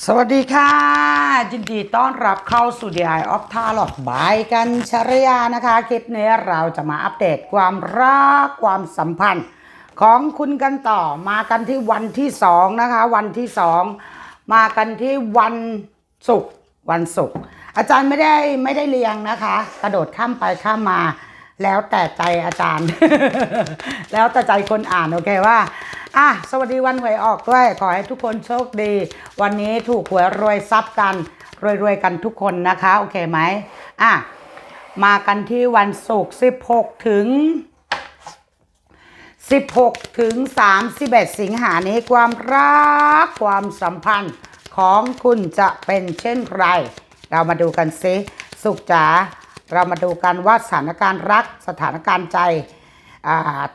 สวัสดีค่ะยินดีต้อนรับเข้าสู่ The Eye of Tarot บายกันชรยานะคะ คลิปนี้เราจะมาอัปเดตความรักความสัมพันธ์ ของคุณกันต่อมากันที่วันที่สองนะคะ วันที่สองมากันที่วันศุกร์วันศุกร์อาจารย์ไม่ได้ไม่ได้เรียงนะคะ กระโดดข้ามไปข้ามมา แล้วแต่ใจอาจารย์ แล้วแต่ใจคนอ่านโอเคว่า อะสวัสดีวันหวยออกด้วย ขอให้ทุกคนโชคดี วันนี้ถูกหวยรวยทรัพย์กัน รวยๆกันทุกคนนะคะ โอเคไหมอะมากันที่วันศุกร์16 ถึง 16 ถึง 31 สิงหานี้ความรักความสัมพันธ์ของคุณจะเป็นเช่นไร เรามาดูกันซิสุขจ๋าเรามาดูกันว่าสถานการณ์รักสถานการณ์ใจ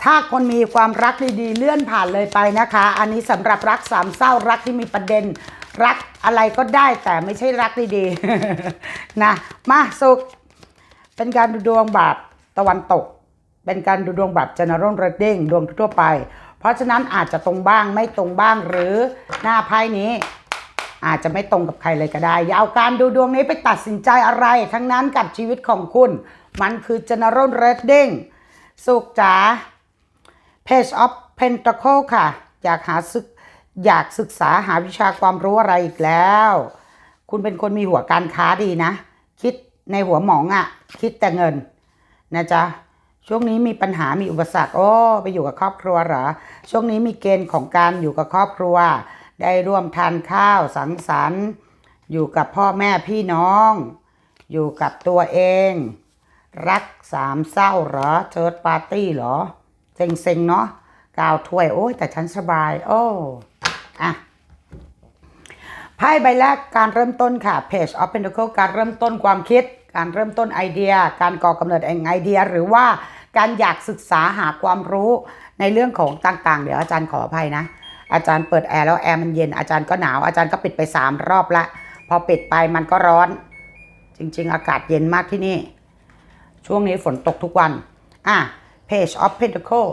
ถ้าคนมีความรักดีๆ เลื่อนผ่านเลยไปนะคะ อันนี้สำหรับรักสามเศร้ารักที่มีประเด็นรักอะไรก็ได้แต่ไม่ใช่รักดีๆนะมาสุขเป็นการดูดวงแบบตะวันตก เป็นการดูดวงแบบ general reading ดวงทั่วไป เพราะฉะนั้นอาจจะตรงบ้างไม่ตรงบ้างหรือหน้าไพ่นี้ อาจจะไม่ตรงกับใครเลยก็ได้ อย่าเอาการดูดวงนี้ไปตัดสินใจอะไร ทั้งนั้นกับชีวิตของคุณ มันคือ general reading สุขจ๋า Page of Pentacle ค่ะ อยากหาศึกอยากศึกษาหาวิชาความรู้อะไรอีกแล้ว คุณเป็นคนมีหัวการค้าดีนะ คิดในหัวหมองอะ่ะ คิดแต่เงิน นะจ๊ะ ช่วงนี้มีปัญหามีอุปสรรคโอ้ไปอยู่กับครอบครัวเหรอ ช่วงนี้มีเกณฑ์ของการอยู่กับครอบครัว ได้ร่วมทานข้าวสังสรรค์ อยู่กับพ่อแม่พี่น้อง อยู่กับตัวเอง รักสามเศร้าเหรอเชิร์ตปาร์ตี้เหรอ เซ็งๆเนาะกาวถ้วย โอ้ยแต่ฉันสบาย โอ้อะไพ่ใบแรกการเริ่มต้นค่ะ Page of Pentacle การเริ่มต้นความคิด การเริ่มต้นไอเดีย การก่อกำเนิดแองไอเดีย หรือว่าการอยากศึกษาหาความรู้ในเรื่องของต่างๆ เดี๋ยวอาจารย์ขออภัยนะ อาจารย์เปิดแอร์แล้วแอร์มันเย็นอาจารย์ก็หนาวอาจารย์ก็ปิดไป 3 รอบละ พอปิดไปมันก็ร้อน จริง ๆ อากาศเย็นมากที่นี่ ช่วงนี้ฝนตกทุกวัน อะ Page of Pentacle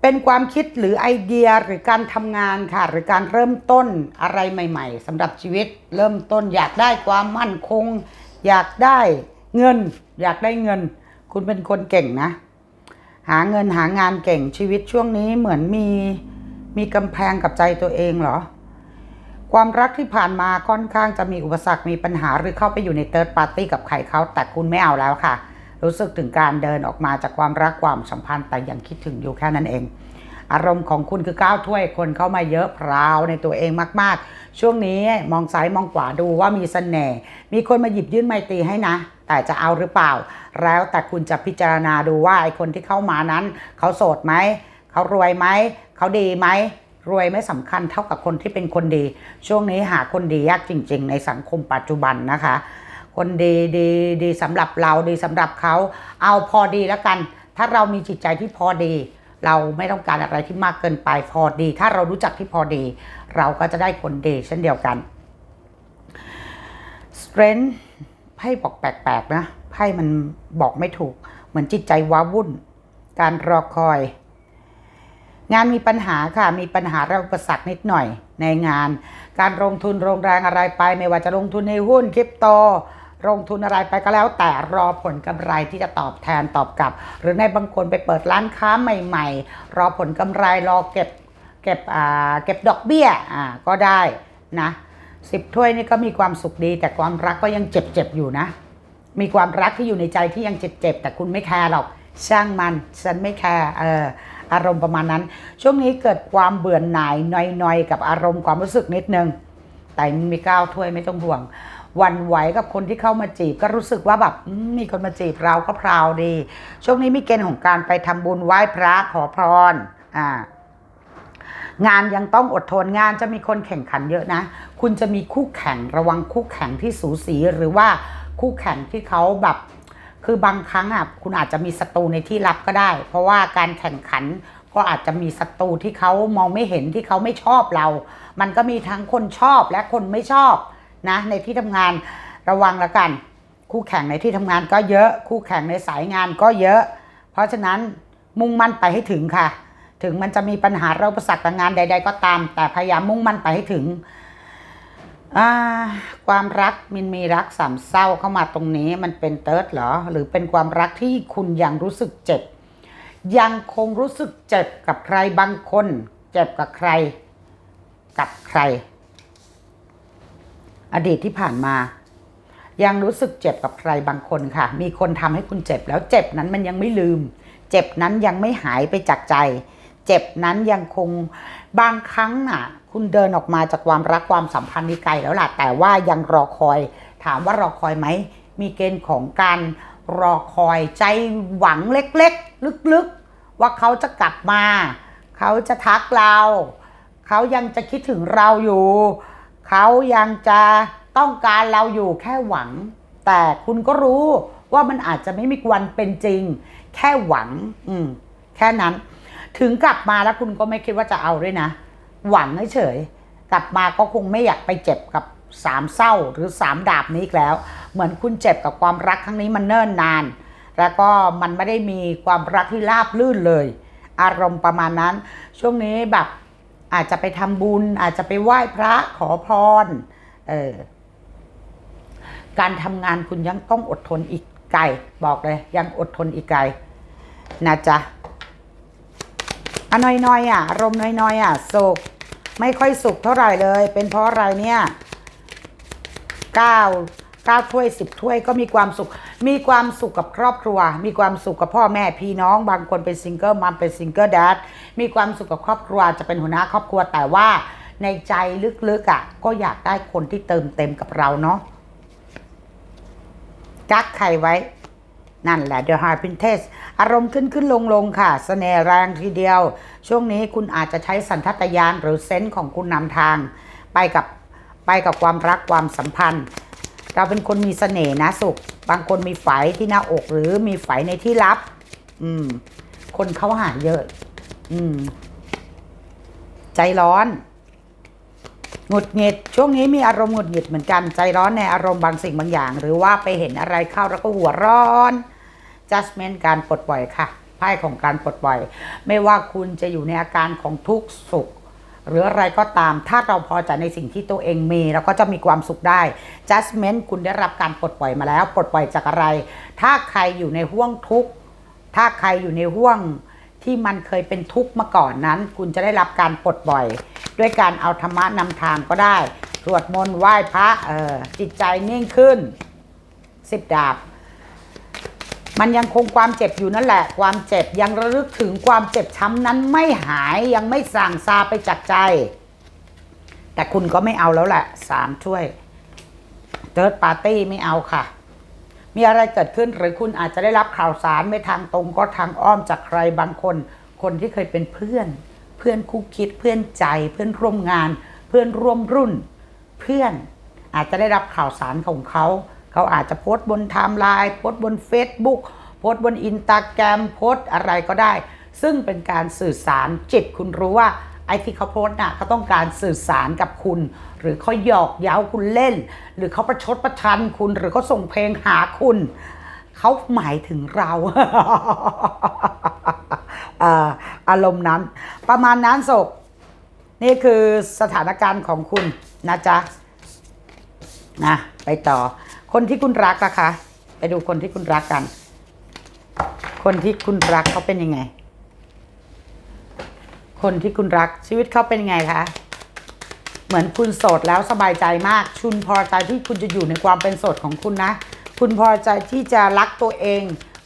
เป็นความคิดหรือไอเดียหรือการทำงานค่ะ หรือการเริ่มต้นอะไรใหม่ๆสำหรับชีวิต เริ่มต้นอยากได้ความมั่นคง อยากได้เงิน อยากได้เงิน คุณเป็นคนเก่งนะ หาเงินหางานเก่งชีวิตช่วงนี้เหมือนมีมีกำแพงกับใจตัวเองเหรอ ความรักที่ผ่านมาค่อนข้างจะมีอุปสรรคมีปัญหาหรือเข้าไปอยู่ในเติร์ดปาร์ตี้กับใครเขาแต่คุณไม่เอาแล้วค่ะ รู้สึกถึงการเดินออกมาจากความรักความสัมพันธ์แต่ยังคิดถึงอยู่แค่นั้นเอง อารมณ์ของคุณคือก้าวถ้วยคนเข้ามาเยอะพราวในตัวเองมาก ๆ ช่วงนี้มองซ้ายมองขวาดูว่ามีเสน่ห์มีคนมาหยิบยื่นไมตรีให้นะ แต่จะเอาหรือเปล่า แล้วแต่คุณจะพิจารณาดูว่าไอคนที่เข้ามานั้น เขาโสดไหมเขารวยไหมเขาดีไหมรวยไม่สำคัญเท่ากับคนที่เป็นคนดี ช่วงนี้หาคนดียากจริง ๆ ในสังคมปัจจุบันนะคะ คนดีดีดีสำหรับเราดีสำหรับเขา เอาพอดีแล้วกัน ถ้าเรามีจิตใจที่พอดี เราไม่ต้องการอะไรที่มากเกินไปพอดี ถ้าเรารู้จักที่พอดี เราก็จะได้คนดีเช่นเดียวกัน strength ไพ่บอกแปลกๆนะไพ่มันบอกไม่ถูก เหมือนจิตใจว้าวุ่น การรอคอย งานมีปัญหาค่ะ มีปัญหาและอุปสรรคนิดหน่อยในงาน การลงทุนโรงแรงอะไรไป ไม่ว่าจะลงทุนในหุ้นคริปโต ลงทุนอะไรไปก็แล้ว แต่รอผลกำไรที่จะตอบแทนตอบกลับ หรือในบางคนไปเปิดร้านค้าใหม่ ๆ รอผลกำไรรอเก็บเก็บอ่าเก็บดอกเบี้ยอ่าก็ได้นะสิบถ้วยนี่ก็มีความสุขดี แต่ความรักก็ยังเจ็บๆอยู่นะ มีความรักที่อยู่ในใจที่ยังเจ็บๆแต่คุณไม่แคร์หรอกช่างมันฉันไม่แคร์เอออารมณ์ประมาณนั้น ช่วงนี้เกิดความเบื่อหน่ายนอยๆ กับอารมณ์ความรู้สึกนิดนึง แต่มีก้าวถ้วยไม่ต้องห่วง วันไหวกับคนที่เข้ามาจีบ ก็รู้สึกว่าแบบมีคนมาจีบเราก็พราวดี ช่วงนี้มีเกณฑ์ของการไปทำบุญไหว้พระขอพรอ่างานยังต้องอดทนงานจะมีคนแข่งขันเยอะนะ คุณจะมีคู่แข่งระวังคู่แข่งที่สูสีหรือว่าคู่แข่งที่เขาแบบคือบางครั้งอะคุณอาจจะมีศัตรูในที่ลับก็ได้ เพราะว่าการแข่งขันก็อาจจะมีศัตรูที่เขามองไม่เห็นที่เขาไม่ชอบเรา มันก็มีทั้งคนชอบและคนไม่ชอบ นะในที่ทำงานระวังแล้วกัน คู่แข่งในที่ทำงานก็เยอะ คู่แข่งในสายงานก็เยอะ เพราะฉะนั้นมุ่งมั่นไปให้ถึงค่ะ ถึงมันจะมีปัญหาเราประสักกับงานใด ๆ ก็ตาม แต่พยายามมุ่งมั่นไปให้ถึงความรักมันมีรักสามเศร้าเข้ามาตรงนี้มันเป็นเติร์ดเหรอ หรือเป็นความรักที่คุณยังรู้สึกเจ็บ ยังคงรู้สึกเจ็บกับใครบางคน เจ็บกับใคร กับใคร อดีตที่ผ่านมา ยังรู้สึกเจ็บกับใครบางคนค่ะ มีคนทำให้คุณเจ็บแล้วเจ็บนั้นมันยังไม่ลืม เจ็บนั้นยังไม่หายไปจากใจ เจ็บนั้นยังคงบางครั้งน่ะ คุณเดินออกมาจากความรักความสัมพันธ์นี้ไกลแล้วล่ะแต่ว่ายังรอคอย ถามว่ารอคอยไหมมีเกณฑ์ของการรอคอยใจหวังเล็กๆ ลึกๆ ว่าเขาจะกลับมา เขาจะทักเรา เขายังจะคิดถึงเราอยู่ เขายังจะต้องการเราอยู่แค่หวัง แต่คุณก็รู้ว่ามันอาจจะไม่มีวันเป็นจริง แค่หวัง อืม แค่นั้น ถึงกลับมาแล้วคุณก็ไม่คิดว่าจะเอาด้วยนะ หวังเฉยๆกลับมาก็คงไม่อยากไปเจ็บกับสามเศร้าหรือสามดาบนี้อีกแล้ว เหมือนคุณเจ็บกับความรักครั้งนี้มันเนิ่นนาน แล้วก็มันไม่ได้มีความรักที่ราบลื่นเลย อารมณ์ประมาณนั้น ช่วงนี้แบบ อาจจะไปทำบุญ อาจจะไปไหว้พระขอพรเออการทำงานคุณยังต้องอดทนอีกไกลบอกเลย ยังอดทนอีกไกลนะจ๊ะอะน้อยๆอะอารมณ์น้อยๆอะสุขไม่ค่อยสุขเท่าไหร่เลย เป็นเพราะอะไรเนี่ยเก้า เก้าถ้วยสิบถ้วยก็มีความสุข มีความสุขกับครอบครัว มีความสุขกับพ่อแม่พี่น้อง บางคนเป็นซิงเกิลมัมเป็นซิงเกิลแดดมีความสุขกับครอบครัวจะเป็นหัวหน้าครอบครัวแต่ว่าในใจลึกๆอะ ก็อยากได้คนที่เติมเต็มกับเราเนาะกักไข่ไว้ นั่นแหละ The Heart Princess อารมณ์ขึ้นขึ้นลงลงค่ะสเสน่ห์แรงทีเดียว ช่วงนี้คุณอาจจะใช้สัญชาตญาณหรือเซนส์ของคุณนำทาง ไปกับไปกับความรักความสัมพันธ์ เราเป็นคนมีเสน่ห์นะสุข บางคนมีไฝที่หน้าอกหรือมีไฝในที่ลับ อืม คนเขาหาเยอะ อืม ใจร้อนหงุดหงิดช่วงนี้มีอารมณ์หงุดหงิดเหมือนกันใจร้อนในอารมณ์บางสิ่งบางอย่าง หรือว่าไปเห็นอะไรเข้าแล้วก็หัวร้อน judgment การปลดปล่อยค่ะไพ่ของการปลดปล่อย ไม่ว่าคุณจะอยู่ในอาการของทุกข์สุข หรืออะไรก็ตาม ถ้าเราพอใจในสิ่งที่ตัวเองมีเราก็จะมีความสุขได้ judgment คุณได้รับการปลดปล่อยมาแล้ว ปลดปล่อยจากอะไร ถ้าใครอยู่ในห่วงทุกข์ ถ้าใครอยู่ในห่วงที่มันเคยเป็นทุกข์มาก่อนนั้น คุณจะได้รับการปลดปล่อย ด้วยการเอาธรรมะนำทางก็ได้สวดมนต์ไหว้พระเออจิตใจนิ่งขึ้นสิบดาบ มันยังคงความเจ็บอยู่นั่นแหละ ความเจ็บยังระลึกถึงความเจ็บช้ำนั้นไม่หายยังไม่สั่งซาไปจากใจ แต่คุณก็ไม่เอาแล้วแหละสามถ้วยเติร์ดปาร์ตี้ไม่เอาค่ะ มีอะไรเกิดขึ้นหรือคุณอาจจะได้รับข่าวสารไม่ทางตรงก็ทางอ้อมจากใครบางคน คนที่เคยเป็นเพื่อน เพื่อนคู่คิดเพื่อนใจ เพื่อนร่วมงาน เพื่อนร่วมรุ่น เพื่อนอาจจะได้รับข่าวสารของเขา เขาอาจจะโพสต์บนไทม์ไลน์โพสต์บน Facebook โพสต์บนอินสตาแกรมโพสต์อะไรก็ได้ ซึ่งเป็นการสื่อสารจิตคุณรู้ว่าไอ้ที่เขาโพสต์น่ะเขาต้องการสื่อสารกับคุณ หรือเขาหยอกเย้าคุณเล่น หรือเขาประชดประชันคุณ หรือเขาส่งเพลงหาคุณ เขาหมายถึงเราอาอารมณ์นั้น ประมาณนั้นศกนี่คือสถานการณ์ของคุณนะจ๊ะนะไปต่อ คนที่คุณรักนะคะ ไปดูคนที่คุณรักกัน คนที่คุณรักเขาเป็นยังไง คนที่คุณรักชีวิตเขาเป็นยังไงคะ เหมือนคุณโสดแล้วสบายใจมาก คุณพอใจที่คุณจะอยู่ในความเป็นโสดของคุณนะ คุณพอใจที่จะรักตัวเอง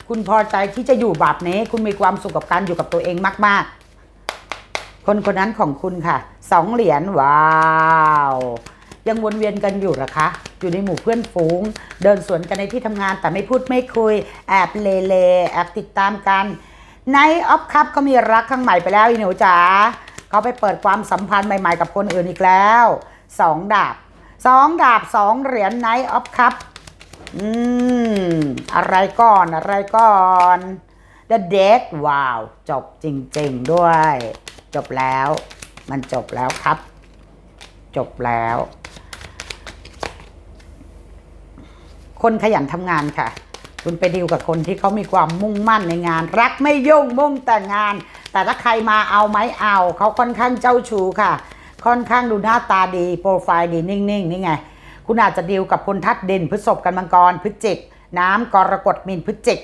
คุณพอใจที่จะอยู่แบบนี้ คุณมีความสุขกับการอยู่กับตัวเองมาก ๆคนคนนั้นของคุณค่ะ สองเหรียญว้าว ยังวนเวียนกันอยู่หรอคะ อยู่ในหมู่เพื่อนฝูง เดินสวนกันในที่ทำงานแต่ไม่พูดไม่คุย แอบเลเลแอบติดตามกันในออฟคัพก็มีรักข้งใหม่ไปแล้วอีหนูจ๋าเขาไปเปิดความสัมพันธ์ใหม่ ๆ กับคนอื่นอีกแล้วสองดาบสองดาบสองเหรียญไนออฟคัพอืม อะไรก่อนอะไรก่อน The Dead ว้าว จบจริง ๆ ด้วย จบแล้ว มันจบแล้วครับ จบแล้ว คนขยันทำงานค่ะ คุณไปดีลกับคนที่เขามีความมุ่งมั่นในงาน รักไม่ยุ่งมุ่งแต่งาน แต่ถ้าใครมาเอาไหมเอาเขาค่อนข้างเจ้าชู้ค่ะ ค่อนข้างดูหน้าตาดี โปรไฟล์ดีนิ่งๆนี่ไง คุณอาจจะดีลกับคนทัดเด่นพฤษภกันมังกรพฤจิก น้ำกรกฎมีนพฤจิก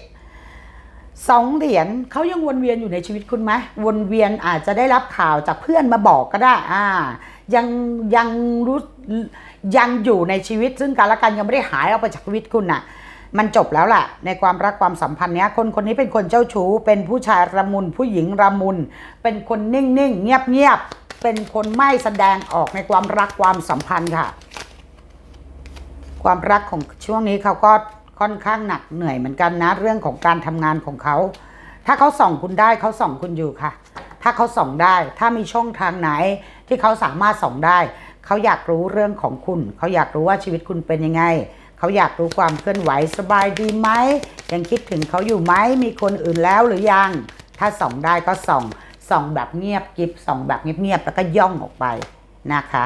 สองเหรียญเขายังวนเวียนอยู่ในชีวิตคุณไหมวนเวียนอาจจะได้รับข่าวจากเพื่อนมาบอกก็ได้อ่ายังยังรู้ ยังอยู่ในชีวิตซึ่งกันและกันยังไม่ได้หายออกไปจากชีวิตคุณน่ะ มันจบแล้วแหละในความรักความสัมพันธ์เนี้ยคนคนนี้เป็นคนเจ้าชู้ เป็นผู้ชายระมุนผู้หญิงระมุน เป็นคนนิ่งๆเงียบๆเป็นคนไม่แสดงออกในความรักความสัมพันธ์ค่ะ ความรักของช่วงนี้เขาก็ค่อนข้างหนักเหนื่อยเหมือนกันนะ เรื่องของการทำงานของเขา ถ้าเขาส่องคุณได้เขาส่องคุณอยู่ค่ะ ถ้าเขาส่องได้ ถ้ามีช่องทางไหนที่เขาสามารถส่องได้ เขาอยากรู้เรื่องของคุณ เขาอยากรู้ว่าชีวิตคุณเป็นยังไง เขาอยากรู้ความเคลื่อนไหวสบายดีไหม ยังคิดถึงเขาอยู่ไหม มีคนอื่นแล้วหรือยัง ถ้าส่องได้ก็ส่อง ส่องแบบเงียบกิฟส่องแบบเงียบๆ แล้วก็ย่องออกไปนะคะ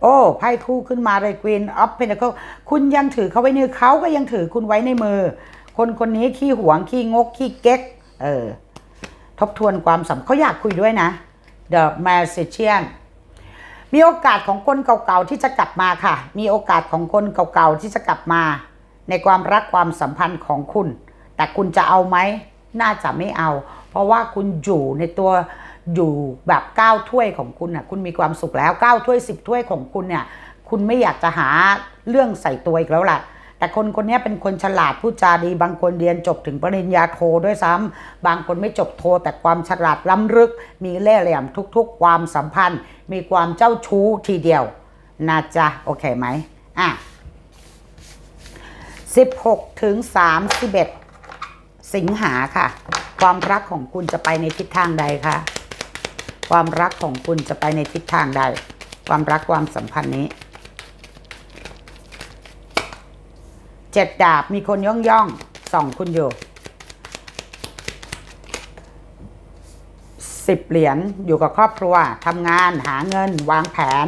โอ้ไพ่คู่ขึ้นมาเลย Queen of Pentacle คุณยังถือเขาไว้ในมือเขาก็ยังถือคุณไว้ในมือ คนคนนี้ขี้หวงขี้งกขี้เก๊ก เออ ทบทวนความสัมพันธ์เขาอยากคุยด้วยนะ The Magician มีโอกาสของคนเก่าๆที่จะกลับมาค่ะ มีโอกาสของคนเก่าๆที่จะกลับมา ในความรักความสัมพันธ์ของคุณ แต่คุณจะเอาไหมน่าจะไม่เอา เพราะว่าคุณอยู่ในตัวอยู่แบบก้าวถ้วยของคุณน่ะ คุณมีความสุขแล้วก้าวถ้วยสิบถ้วยของคุณเนี่ย คุณไม่อยากจะหาเรื่องใส่ตัวอีกแล้วแหละ แต่คนคนนี้เป็นคนฉลาดพูดจาดีบางคนเรียนจบถึงปริญญาโทด้วยซ้ำบางคนไม่จบโทแต่ความฉลาดล้ำลึก มีเล่ห์เหลี่ยมทุกๆ ความสัมพันธ์ มีความเจ้าชู้ทีเดียวนะจ๊ะโอเคไหมอะ16ถึง31 สิงหาค่ะ ความรักของคุณจะไปในทิศทางใดคะความรักของคุณจะไปในทิศทางใด ความรักความสัมพันธ์นี้ เจ็ดดาบมีคนย่องย่องส่องคุณอยู่สิบเหรียญอยู่กับครอบครัวทำงานหาเงิน วางแผน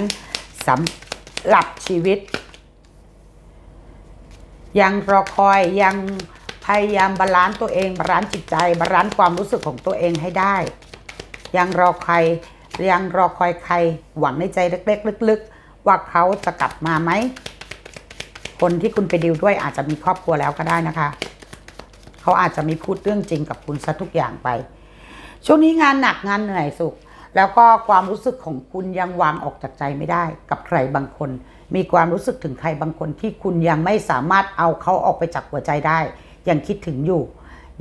สำหรับชีวิต ยังรอคอยยังพยายามบาลานซ์ตัวเองบาลานซ์จิตใจบาลานซ์ความรู้สึกของตัวเองให้ได้ ยังรอใครยังรอคอยใครหวังในใจเล็กๆลึกๆ ว่าเขาจะกลับมาไหม คนที่คุณไปดิวด้วยอาจจะมีครอบครัวแล้วก็ได้นะคะ เขาอาจจะมีพูดเรื่องจริงกับคุณซะทุกอย่างไป ช่วงนี้งานหนักงานเหนื่อยสุข แล้วก็ความรู้สึกของคุณยังวางออกจากใจไม่ได้ กับใครบางคน มีความรู้สึกถึงใครบางคนที่คุณยังไม่สามารถเอาเขาออกไปจากหัวใจได้ ยังคิดถึงอยู่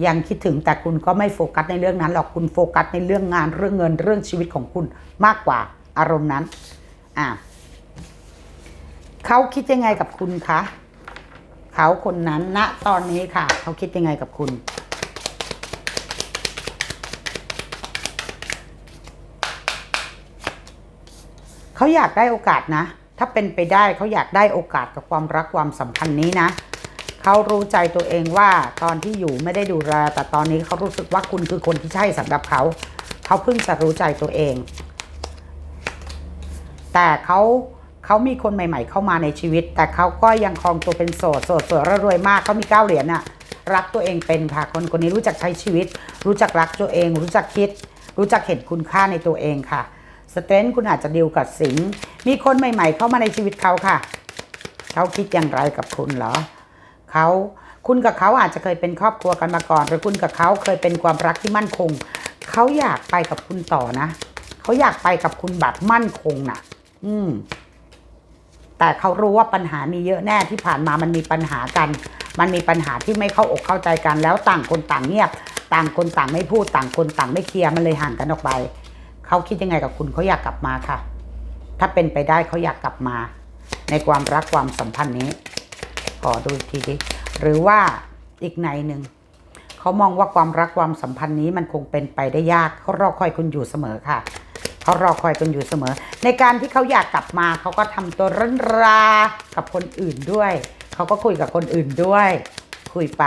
ยังคิดถึงแต่คุณก็ไม่โฟกัสในเรื่องนั้นหรอกคุณโฟกัสในเรื่องงานเรื่องเงินเรื่องชีวิตของคุณมากกว่าอารมณ์นั้นอ่า เขาคิดยังไงกับคุณคะเขาคนนั้นณตอนนี้ค่ะ เขาคิดยังไงกับคุณ เขาอยากได้โอกาสนะ ถ้าเป็นไปได้เขาอยากได้โอกาสกับความรักความสัมพันธ์นี้นะเขารู้ใจตัวเองว่าตอนที่อยู่ไม่ได้ดูแลแต่ตอนนี้เขารู้สึกว่าคุณคือคนที่ใช่สำหรับเขา เขาเพิ่งจะรู้ใจตัวเอง แต่เขา เขามีคนใหม่ๆ เข้ามาในชีวิต แต่เขาก็ยังครองตัวเป็นโสดโสดสวยรวยมากเขามีเก้าเหรียญน่ะรักตัวเองเป็นค่ะคนคนนี้รู้จักใช้ชีวิต รู้จักรักตัวเอง รู้จักคิด รู้จักเห็นคุณค่าในตัวเองค่ะสเตนคุณอาจจะดีลกับสิงห์มีคนใหม่ ๆ เข้ามาในชีวิตเขาค่ะเขาคิดอย่างไรกับคุณเหรอเขาคุณกับเขาอาจจะเคยเป็นครอบครัวกันมาก่อนหรือคุณกับเขาเคยเป็นความรักที่มั่นคงเขาอยากไปกับคุณต่อนะเขาอยากไปกับคุณแบบมั่นคงนะอืม แต่เขารู้ว่าปัญหามีเยอะแน่ที่ผ่านมามันมีปัญหากัน มันมีปัญหาที่ไม่เข้าอกเข้าใจกัน แล้วต่างคนต่างเงียบ ต่างคนต่างไม่พูดต่างคนต่างไม่เคลียร์มันเลยห่างกันออกไปเขาคิดยังไงกับคุณเขาอยากกลับมาค่ะ ถ้าเป็นไปได้เขาอยากกลับมา ในความรักความสัมพันธ์นี้ ขอดูอีกทีดิหรือว่าอีกในหนึ่งเขามองว่าความรักความสัมพันธ์นี้มันคงเป็นไปได้ยากเขารอคอยคุณอยู่เสมอค่ะ เขารอคอยคุณอยู่เสมอ ในการที่เขาอยากกลับมาเขาก็ทำตัวรันรากับคนอื่นด้วย เขาก็คุยกับคนอื่นด้วย คุยไป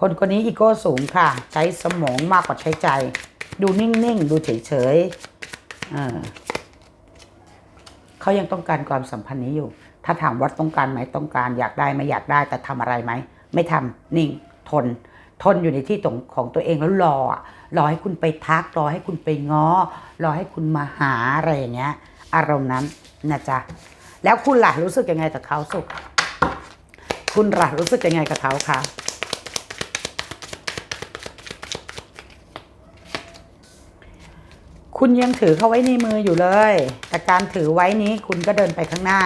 คนคนนี้อีโก้สูงค่ะ ใช้สมองมากกว่าใช้ใจ ดูนิ่งๆ ดูเฉยๆเเขายังต้องการความสัมพันธ์นี้อยู่ ถ้าถามว่าต้องการไหมต้องการ อยากได้ไหมอยากได้แต่ทำอะไรไหม ไม่ทำนิ่งทน ทนอยู่ในที่ตรงของตัวเองแล้วรอ รอให้คุณไปทักรอให้คุณไปง้อรอให้คุณมาหาอะไรอย่างเงี้ย อารมณ์นั้นนะจ๊ะแล้วคุณล่ะรู้สึกยังไงกับเขาสุข คุณล่ะรู้สึกยังไงกับเขาคะคุณยังถือเขาไว้ในมืออยู่เลย แต่การถือไว้นี้คุณก็เดินไปข้างหน้า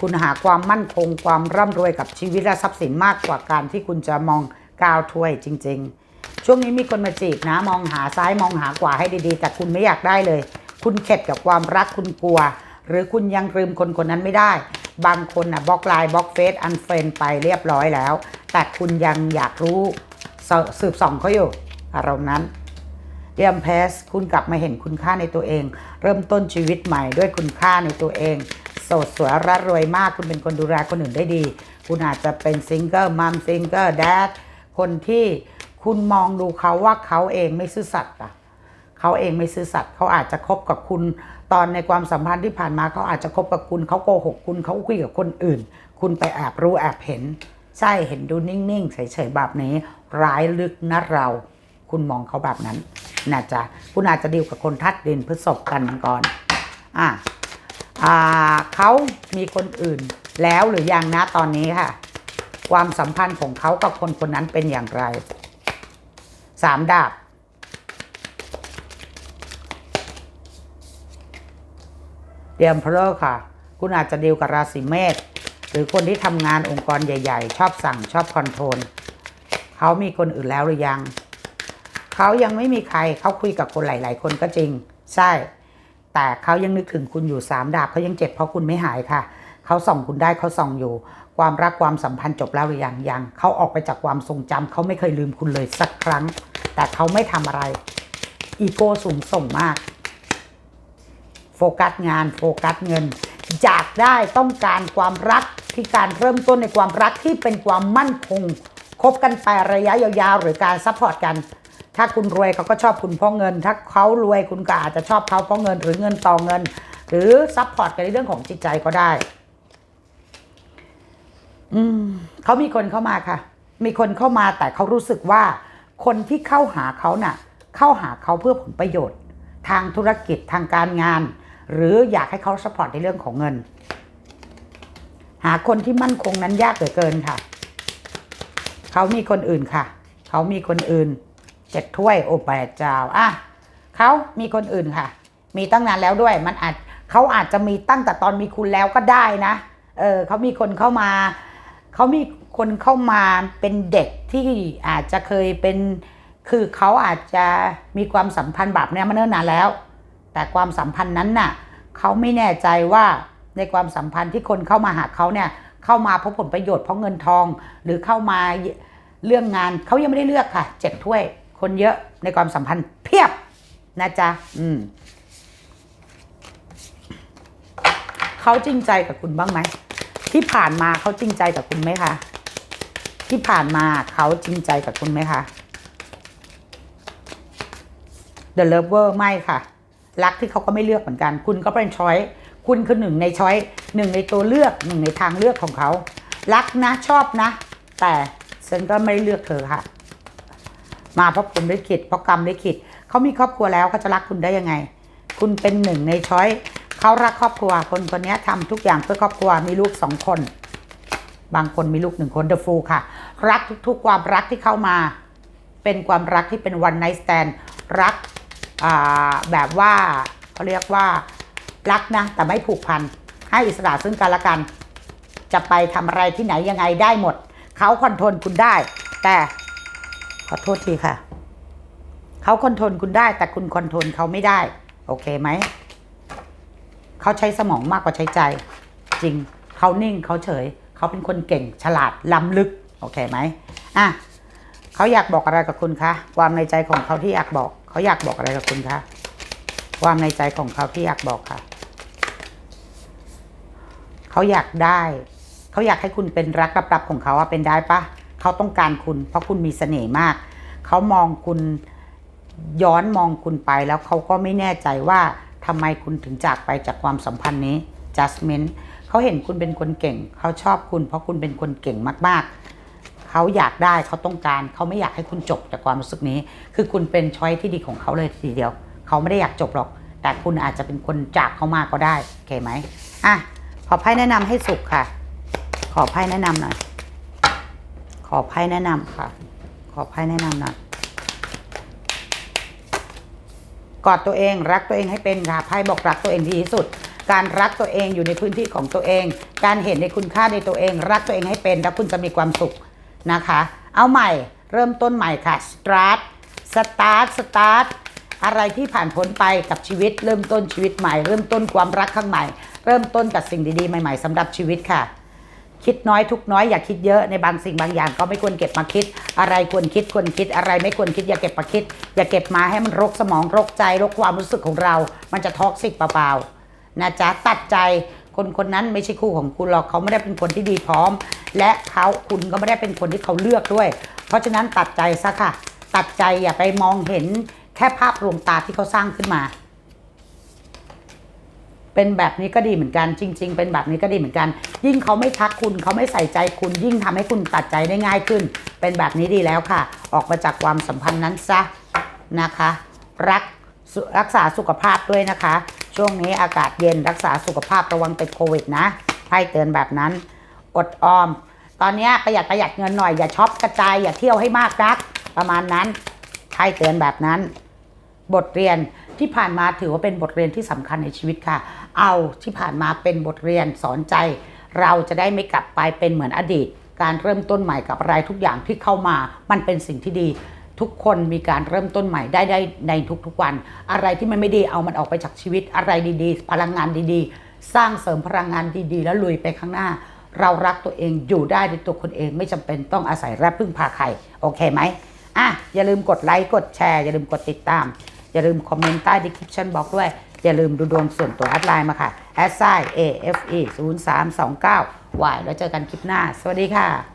คุณหาความมั่นคงความร่ำรวยกับชีวิตและทรัพย์สินมากกว่าการที่คุณจะมองก้าวถ้วยจริง ๆ ช่วงนี้มีคนมาจีบนะ มองหาซ้ายมองหาขวาให้ดีๆ แต่คุณไม่อยากได้เลย คุณเข็ดกับความรักคุณกลัว หรือคุณยังลืมคนคนนั้นไม่ได้ บางคนนะบล็อกไลน์บล็อกเฟซอันเฟรนไปเรียบร้อยแล้ว แต่คุณยังอยากรู้สสืบส่องเขาอยู่อารมณ์นั้นเดียมเพสคุณกลับมาเห็นคุณค่าในตัวเอง เริ่มต้นชีวิตใหม่ด้วยคุณค่าในตัวเองโสดสวยร่ำรวยมาก คุณเป็นคนดูแลคนอื่นได้ดี คุณอาจจะเป็นซิงเกิลมัมซิงเกิลแดดคนที่ คุณมองดูเขาว่าเขาเองไม่ซื่อสัตย์อะเขาเองไม่ซื่อสัตย์เขาอาจจะคบกับคุณ ตอนในความสัมพันธ์ที่ผ่านมาเขาอาจจะคบกับคุณเขาโกหกคุณเขาคุยกับคนอื่น คุณไปแอบรู้แอบเห็น ใช่เห็นดูนิ่งๆเฉยๆแบบนี้ ร้ายลึกนะเรา คุณมองเขาแบบนั้นนะจ๊ะคุณอาจจะดีลกับคนทัดดินพฤษภกันมังกรอะอ่าเขามีคนอื่นแล้วหรือยังนะตอนนี้ค่ะ ความสัมพันธ์ของเขากับคนคนนั้นเป็นอย่างไร สามดาบเตรียมเพลอค่ะ คุณอาจจะดีลกับราศีเมษหรือคนที่ทำงานองค์กรใหญ่ ๆ ชอบสั่งชอบคอนโทรลเขามีคนอื่นแล้วหรือยัง เขายังไม่มีใครเขาคุยกับคนหลาย ๆ คนก็จริง ใช่ แต่เขายังนึกถึงคุณอยู่สามดาบเขายังเจ็บเพราะคุณไม่หายค่ะเขาส่องคุณได้เขาส่องอยู่ ความรักความสัมพันธ์จบแล้วหรือยังยังเขาออกไปจากความทรงจำเขาไม่เคยลืมคุณเลยสักครั้ง แต่เขาไม่ทำอะไร อีโก้สูงส่งมาก โฟกัสงานโฟกัสเงินอยากได้ต้องการความรักที่การเริ่มต้นในความรักที่เป็นความมั่นคงคบกันไประยะยาวๆ หรือการซัพพอร์ตกัน ถ้าคุณรวยเขาก็ชอบคุณเพราะเงิน ถ้าเขารวยคุณก็อาจจะชอบเขาเพราะเงิน หรือเงินต่อเงิน หรือซัพพอร์ตกันในเรื่องของจิตใจก็ได้ อืมเขามีคนเข้ามาค่ะ มีคนเข้ามาแต่เขารู้สึกว่า คนที่เข้าหาเขาน่ะ เข้าหาเขาเพื่อผลประโยชน์ ทางธุรกิจทางการงาน หรืออยากให้เขาสปอร์ตในเรื่องของเงิน หาคนที่มั่นคงนั้นยากเหลือเกินค่ะ เขามีคนอื่นค่ะ เขามีคนอื่นเจ็ดถ้วยโอแปดจ้าอะเขามีคนอื่นค่ะ มีตั้งนานแล้วด้วยมันอาจเขาอาจจะมีตั้งแต่ตอนมีคุณแล้วก็ได้นะ เออเขามีคนเข้ามา เขามี คนเข้ามาเป็นเด็กที่อาจจะเคยเป็น คือเขาอาจจะมีความสัมพันธ์แบบเนี้ยมาเนิ่นนานแล้ว แต่ความสัมพันธ์นั้นน่ะเขาไม่แน่ใจว่าในความสัมพันธ์ที่คนเข้ามาหาเขาเนี่ยเข้ามาเพราะผลประโยชน์เพราะเงินทอง หรือเข้ามาเรื่องงานเขายังไม่ได้เลือกค่ะเจ็ดถ้วย คนเยอะในความสัมพันธ์เพียบนะจ๊ะอืมเขาจริงใจกับคุณบ้างไหมที่ผ่านมาเขาจริงใจกับคุณไหมคะ ที่ผ่านมาเขาจริงใจกับคุณไหมคะ The Lover ไม่ค่ะ รักที่เขาก็ไม่เลือกเหมือนกัน คุณก็เป็นช้อยคุณคือหนึ่งในช้อยหนึ่งในตัวเลือกหนึ่งในทางเลือกของเขา รักนะชอบนะ แต่ฉันก็ไม่เลือกเธอค่ะ มาเพราะผมได้ขิดเพราะกรรมได้ขิดเขามีครอบครัวแล้วเขาจะรักคุณได้ยังไง คุณเป็นหนึ่งในช้อยเขารักครอบครัวคนคนนี้ทำทุกอย่างเพื่อครอบครัวมีลูกสองคน บางคนมีลูกหนึ่งคนเดอะฟูค่ะ รักทุกๆความรักที่เข้ามา เป็นความรักที่เป็นวันไน t ์สแตนรักแบบว่าเขาเรียกว่ารักนะ แต่ไม่ผูกพัน ให้อิสระซึ่งกันและกัน จะไปทำอะไรที่ไหนยังไงได้หมด เขาคอนโทรลคุณได้ แต่ขอโทษทีค่ะ เขาคอนโทรลคุณได้ แต่คุณคอนโทรลเขาไม่ได้ โอเคไหม เขาใช้สมองมากกว่าใช้ใจ จริง เขานิ่งเขาเฉย เขาเป็นคนเก่งฉลาดล้ำลึก โอเคไหมอะเขาอยากบอกอะไรกับคุณคะ ความในใจของเขาที่อยากบอก เขาอยากบอกอะไรกับคุณคะ ความในใจของเขาที่อยากบอกค่ะ เขาอยากได้ เขาอยากให้คุณเป็นรักรับๆของเขาอะเป็นได้ปะเขาต้องการคุณ เพราะคุณมีเสน่ห์มาก เขามองคุณย้อนมองคุณไปแล้วเขาก็ไม่แน่ใจว่าทำไมคุณถึงจากไปจากความสัมพันธ์นี้ judgment เขาเห็นคุณเป็นคนเก่ง เขาชอบคุณ เพราะคุณเป็นคนเก่งมากๆเขเขาอยากได้เขาต้องการ เขาไม่อยากให้คุณจบจากความรู้สึกนี้ คือคุณเป็นช้อยที่ดีของเขาเลยทีเดียว เขาไม่ได้อยากจบหรอก แต่คุณอาจจะเป็นคนจากเขามาก็ได้โอเคไหมอะขอไพ่แนะนำให้สุขค่ะ ขอไพ่แนะนำหน่อย ขอไพ่แนะนำค่ะ ขอไพ่แนะนำหน่อยกอดตัวเองรักตัวเองให้เป็นค่ะไพ่บอกรักตัวเองดีที่สุด การรักตัวเองอยู่ในพื้นที่ของตัวเอง การเห็นในคุณค่าในตัวเอง รักตัวเองให้เป็นแล้วคุณจะมีความสุขนะคะ เอาใหม่เริ่มต้นใหม่ค่ะ start start start อะไรที่ผ่านพ้นไปกับชีวิต เริ่มต้นชีวิตใหม่ เริ่มต้นความรักข้างใหม่ เริ่มต้นกับสิ่งดีๆ ใหม่ๆสำหรับชีวิตค่ะ คิดน้อยทุกน้อยอย่าคิดเยอะในบางสิ่งบางอย่างก็ไม่ควรเก็บมาคิด อะไรควรคิดควรคิดอะไรไม่ควรคิดอย่าเก็บมาคิด อย่าเก็บมาให้มันรกสมองรกใจรกความรู้สึกของเรา มันจะท็อกซิกเปล่าๆ นะจ๊ะตัดใจคนคนนั้นไม่ใช่คู่ของคุณหรอกเขาไม่ได้เป็นคนที่ดีพร้อม และเขาคุณก็ไม่ได้เป็นคนที่เขาเลือกด้วย เพราะฉะนั้นตัดใจซะค่ะ ตัดใจอย่าไปมองเห็นแค่ภาพลวงตาที่เขาสร้างขึ้นมา เป็นแบบนี้ก็ดีเหมือนกัน จริง ๆ เป็นแบบนี้ก็ดีเหมือนกัน ยิ่งเขาไม่ทักคุณเขาไม่ใส่ใจคุณ ยิ่งทำให้คุณตัดใจได้ง่ายขึ้น เป็นแบบนี้ดีแล้วค่ะ ออกมาจากความสัมพันธ์นั้นซะนะคะ รักรักษาสุขภาพด้วยนะคะ ช่วงนี้อากาศเย็นรักษาสุขภาพระวังติดโควิดนะไพ่เตือนแบบนั้น อดออม ตอนนี้ประหยัดประหยัดเงินหน่อยอย่าช็อปกระจายอย่าเที่ยวให้มากนัก ประมาณนั้นไพ่เตือนแบบนั้น บทเรียนที่ผ่านมาถือว่าเป็นบทเรียนที่สำคัญในชีวิตค่ะ เอาที่ผ่านมาเป็นบทเรียนสอนใจ เราจะได้ไม่กลับไปเป็นเหมือนอดีต การเริ่มต้นใหม่กับอะไรทุกอย่างที่เข้ามา มันเป็นสิ่งที่ดี ทุกคนมีการเริ่มต้นใหม่ได้ได้ในทุกๆวัน อะไรที่มันไม่ดีเอามันออกไปจากชีวิตอะไรดีๆ พลังงานดีๆ สร้างเสริมพลังงานดีๆ แล้วลุยไปข้างหน้า เรารักตัวเองอยู่ได้ด้วยตัวคนเองไม่จำเป็นต้องอาศัยแรบพึ่งพาใครโอเคไหมอะอย่าลืมกดไลค์กดแชร์อย่าลืมกดติดตาม อย่าลืมคอมเมนต์ใต้ description box ด้วย อย่าลืมดูดวงส่วนตัวแอดไลน์มาค่ะ a s i afe 0 3 2 9 y แล้วเจอกันคลิปหน้า สวัสดีค่ะ